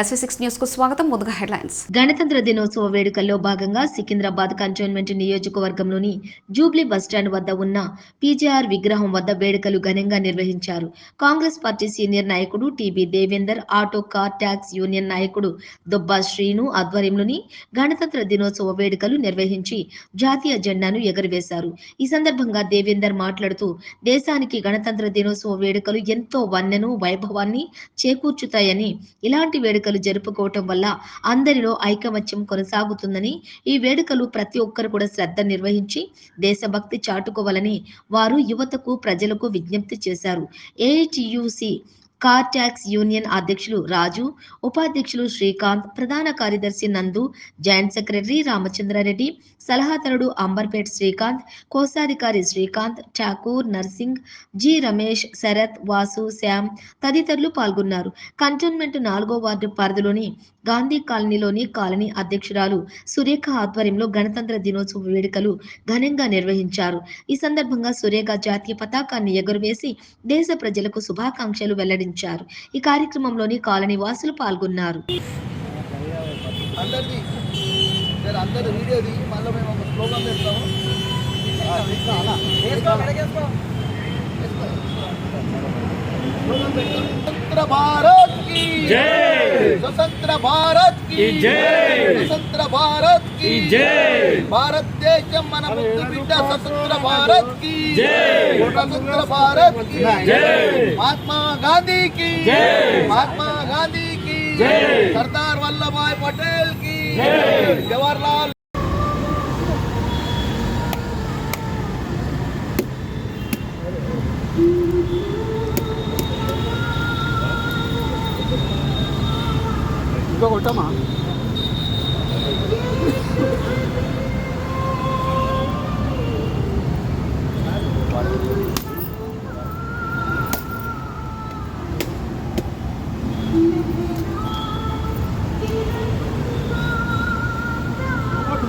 SV six న్యూస్కు స్వాగతం. ముందుగా హెడ్లైన్స్. గణతంత్ర దినోత్సవ వేడుకల్లో భాగంగా సికింద్రాబాద్ కంటోన్మెంట్ నియోజకవర్గంలోని జూబ్లీ బస్టాండ్ వద్ద ఉన్న పీజేఆర్ విగ్రహం వద్ద వేడుకలు ఘనంగా నిర్వహించారు. కాంగ్రెస్ పార్టీ సీనియర్ నాయకుడు TB Devender auto car tax union నాయకుడు దుబ్బా శ్రీను ఆధ్వర్యంలోని గణతంత్ర దినోత్సవ వేడుకలు నిర్వహించి జాతీయ జెండాను ఎగురవేశారు. ఈ సందర్భంగా దేవేందర్ మాట్లాడుతూ దేశానికి గణతంత్ర దినోత్సవ వేడుకలు ఎంతో వన్నెను వైభవాన్ని చేకూర్చుతాయని ఇలాంటి వేడుక వేడుకలు జరుపుకోవటం వల్ల అందరిలో ఐకమత్యం కొనసాగుతుందని ఈ వేడుకలు ప్రతి ఒక్కరు కూడా శ్రద్ధ నిర్వహించి దేశభక్తి చాటుకోవాలని వారు యువతకు ప్రజలకు విజ్ఞప్తి చేశారు. ఏఐటియుసి కార్ ట్యాక్స్ యూనియన్ అధ్యక్షులు రాజు ఉపాధ్యక్షులు శ్రీకాంత్ ప్రధాన కార్యదర్శి నందు జాయింట్ సెక్రటరీ రామచంద్రారెడ్డి సలహాదారుడు అంబర్పేట్ శ్రీకాంత్ కోశాధికారి శ్రీకాంత్ ఠాకూర్ నర్సింగ్ జి రమేష్ శరత్ వాసు శ్యామ్ తదితరులు పాల్గొన్నారు. కంటోన్మెంట్ నాలుగో వార్డు పరిధిలోని గాంధీ కాలనీలోని కాలనీ అధ్యక్షురాలు సురేఖ ఆధ్వర్యంలో గణతంత్ర దినోత్సవ వేడుకలు ఘనంగా నిర్వహించారు. ఈ సందర్భంగా సురేఖ జాతీయ పతాకాన్ని ఎగురవేసి దేశ ప్రజలకు శుభాకాంక్షలు వెల్లడించారు. ఈ కార్యక్రమంలోని కాలనీ వాసులు పాల్గొన్నారు వెనకేసుకో. వేసుకో. స్లోగన్ పెడతాం. స్వతంత్ర భారత్ కి స్వతంత్ర భారత్కి స్వతంత్ర భారత్కి భారతదేశం మన ముద్దు బిడ్డ స్వతంత్ర భారత్కి స్వతంత్ర భారత్కి మహాత్మా గాంధీ కి మహాత్మా గాంధీ కి సర్దార్ వల్లభాయ్ పటేల్కి జవహర్లాల్ ఇంకా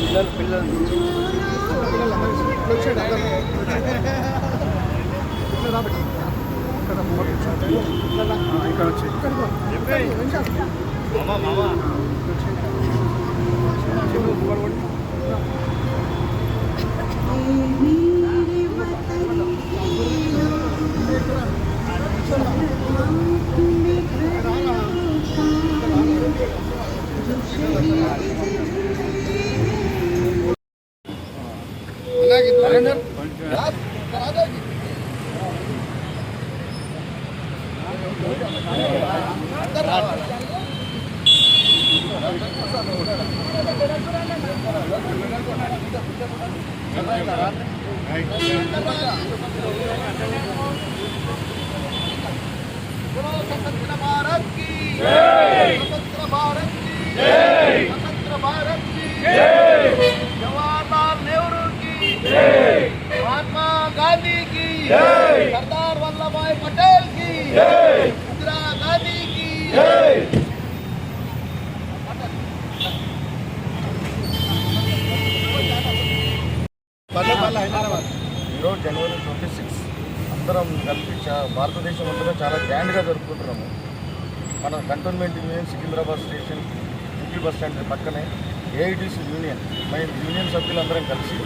పిల్లలు పిల్లలు. ఇక్కడ వచ్చి ఇక్కడ మామా మామా. भारत की स्वतंत्र भारत की स्वतंत्र भारत की जवाहरलाल नेहरू की महात्मा गांधी की सरदार वल्लभ भाई पटेल की इंदिरा गांधी की ఈరోజు జనవరి ట్వంటీ సిక్స్ అందరం కలిపి చా- భారతదేశం అంతటా చాలా గ్రాండ్గా జరుపుకుంటున్నాము మన cantonment union Secunderabad station UP bus stand పక్కనే ఏఐటీసీ యూనియన్ మేము యూనియన్ సభ్యులందరం కలిసి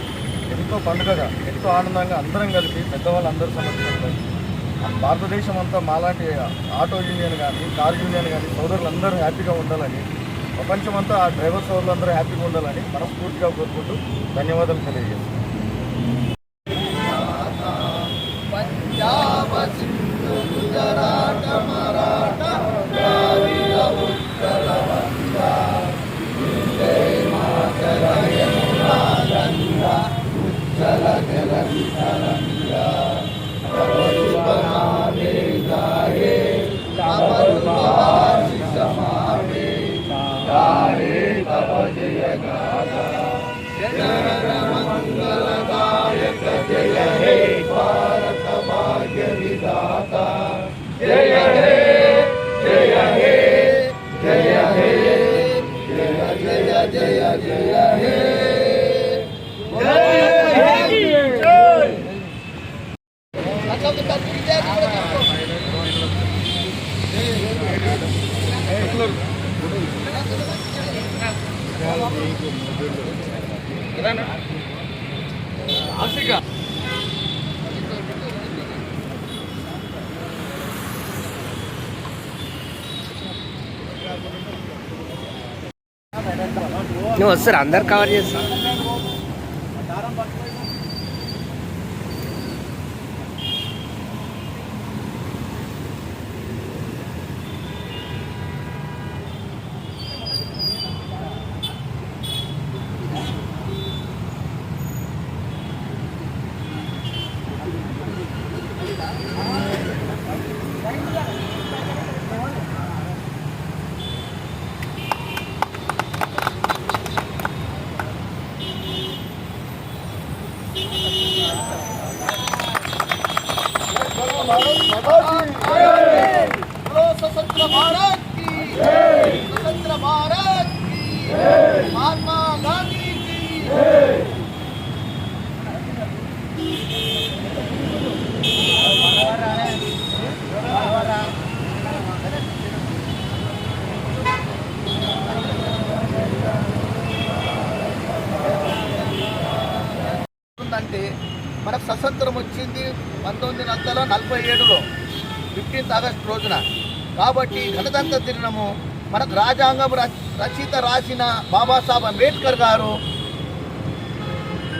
ఎంతో పండుగగా ఎంతో ఆనందంగా అందరం కలిపి పెద్దవాళ్ళందరూ అందరూ భారతదేశం అంతా మాలాంటి ఆటో యూనియన్ కానీ కార్ యూనియన్ కానీ సోదరులందరూ హ్యాపీగా ఉండాలని ప్రపంచమంతా ఆ డ్రైవర్ సోదరులందరూ హ్యాపీగా ఉండాలని మనస్ఫూర్తిగా కోరుకుంటూ ధన్యవాదాలు తెలియజేస్తాం చెప్తున్నారు ఆఫ్రికా నువ్వు వస్తారు? అందరు కవర్ చేస్తా. स्वतंत्र भारत की स्वतंत्र भारत की महात्मा गांधी की అంటే మనకు స్వతంత్రం వచ్చింది పంతొమ్మిది వందల నలభై ఏడులో ఫిఫ్టీన్త్ ఆగస్ట్ రోజున. కాబట్టి గణతంత్ర దినము మనకు రాజ్యాంగం రచయిత రాసిన బాబాసాహెబ్ అంబేద్కర్ గారు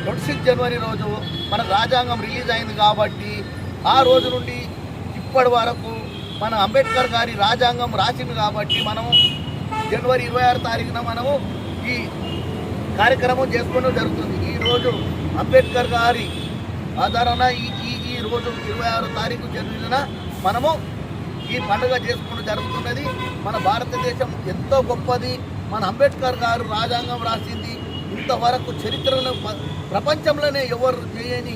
ట్వంటీ సిక్స్ జనవరి రోజు మన రాజ్యాంగం రిలీజ్ అయింది కాబట్టి ఆ రోజు నుండి ఇప్పటి వరకు మన అంబేద్కర్ గారి రాజ్యాంగం రాసింది కాబట్టి మనము జనవరి ఇరవై ఆరు తారీఖున మనము ఈ కార్యక్రమం చేసుకోవడం జరుగుతుంది. ఈ రోజు అంబేద్కర్ గారి ఆధారాన ఈ ఈ రోజు ఇరవై ఆరో తారీఖు జరిగిన మనము ఈ పండుగ చేసుకోవడం జరుగుతున్నది. మన భారతదేశం ఎంతో గొప్పది. మన అంబేద్కర్ గారు రాజ్యాంగం రాసింది. ఇంతవరకు చరిత్రలో ప్రపంచంలోనే ఎవరు చేయని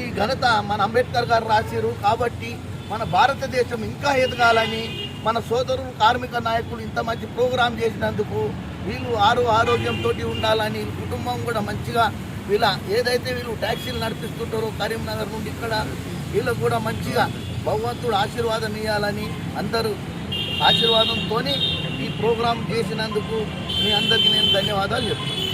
ఈ ఘనత మన అంబేద్కర్ గారు రాశారు కాబట్టి మన భారతదేశం ఇంకా ఎదగాలని మన సోదరులు కార్మిక నాయకులు ఇంత మంచి ప్రోగ్రాం చేసినందుకు వీళ్ళు ఆరు ఆరోగ్యంతో ఉండాలని కుటుంబం కూడా మంచిగా వీళ్ళ ఏదైతే వీళ్ళు ట్యాక్సీలు నడిపిస్తుంటారో కరీంనగర్ నుండి ఇక్కడ వీళ్ళకు కూడా మంచిగా భగవంతుడు ఆశీర్వాదం ఇవ్వాలని అందరూ ఆశీర్వాదంతో ఈ ప్రోగ్రాం చేసినందుకు మీ అందరికీ నేను ధన్యవాదాలు చెప్తున్నాను.